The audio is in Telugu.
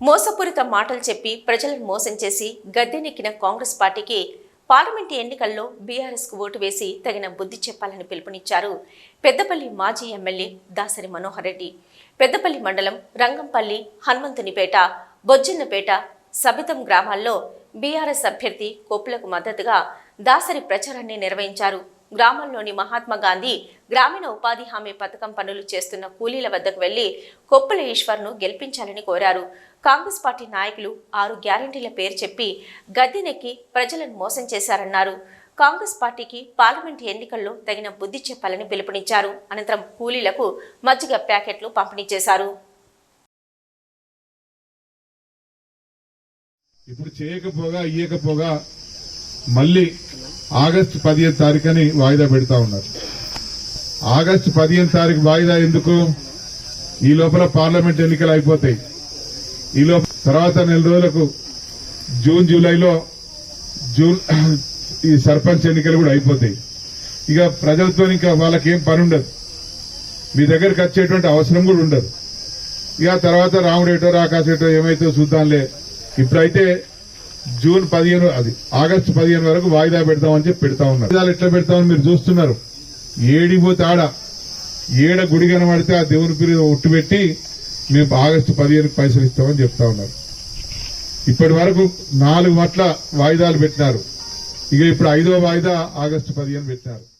మోసపూరిత మాటలు చెప్పి ప్రజలను మోసం చేసి గద్దెనెక్కిన కాంగ్రెస్ పార్టీకి పార్లమెంటు ఎన్నికల్లో బీఆర్ఎస్కు ఓటు వేసి తగిన బుద్ధి చెప్పాలని పిలుపునిచ్చారు పెద్దపల్లి మాజీ ఎమ్మెల్యే దాసరి మనోహర్ రెడ్డి. పెద్దపల్లి మండలం రంగంపల్లి హనుమంతునిపేట బొజ్జన్నపేట సబితం గ్రామాల్లో బీఆర్ఎస్ అభ్యర్థి కొప్పులకు మద్దతుగా దాసరి ప్రచారాన్ని నిర్వహించారు. గ్రామంలోని మహాత్మా గాంధీ గ్రామీణ ఉపాధి హామీ పథకం పనులు చేస్తున్న కూలీల వద్దకు వెళ్ళి కొప్పుల ఈశ్వర్ను గెలిపించాలని కోరారు. కాంగ్రెస్ పార్టీ నాయకులు ఆరు గ్యారంటీల పేరు చెప్పి గద్దెనెక్కి ప్రజలను మోసం చేశారన్నారు. కాంగ్రెస్ పార్టీకి పార్లమెంటు ఎన్నికల్లో తగిన బుద్ధి చెప్పాలని పిలుపునిచ్చారు. అనంతరం కూలీలకు మజ్జిగ ప్యాకెట్లు పంపిణీ చేశారు. ఇప్పుడు చేయకపోగా ఇయ్యకపోగా మళ్ళీ ఆగస్టు పదిహేను తారీఖుని వాయిదా పెడతా ఉన్నారు. ఆగస్టు పదిహేను తారీఖు వాయిదా ఎందుకు? ఈ లోపల పార్లమెంట్ ఎన్నికలు అయిపోతాయి. ఈలో తర్వాత నెల రోజులకు జూన్ జూలైలో జూన్ ఈ సర్పంచ్ ఎన్నికలు కూడా అయిపోతాయి. ఇక ప్రజలతో ఇంకా వాళ్ళకేం పని ఉండదు మీ దగ్గరకు వచ్చేటువంటి అవసరం కూడా ఉండదు. ఇక తర్వాత రాముడేటో రాకాసేటో ఏమైతే చూద్దాంలే. ఇప్పుడైతే జూన్ పదిహేను అది ఆగస్టు పదిహేను వరకు వాయిదా పెడతామని చెప్పి పెడతా ఉన్నారు. వాయిదాలు ఎట్లా పెడతామని మీరు చూస్తున్నారు. ఏడిపోతే ఆడ ఏడ గుడి కనబడితే ఆ దేవుని పేరు ఒట్టు పెట్టి మేము ఆగస్టు పదిహేను పైసలు ఇస్తామని చెప్తా ఉన్నారు. ఇప్పటి వరకు నాలుగు మట్ల వాయిదాలు పెట్టినారు. ఇక ఇప్పుడు ఐదో వాయిదా ఆగస్టు పదిహేను పెట్టినారు.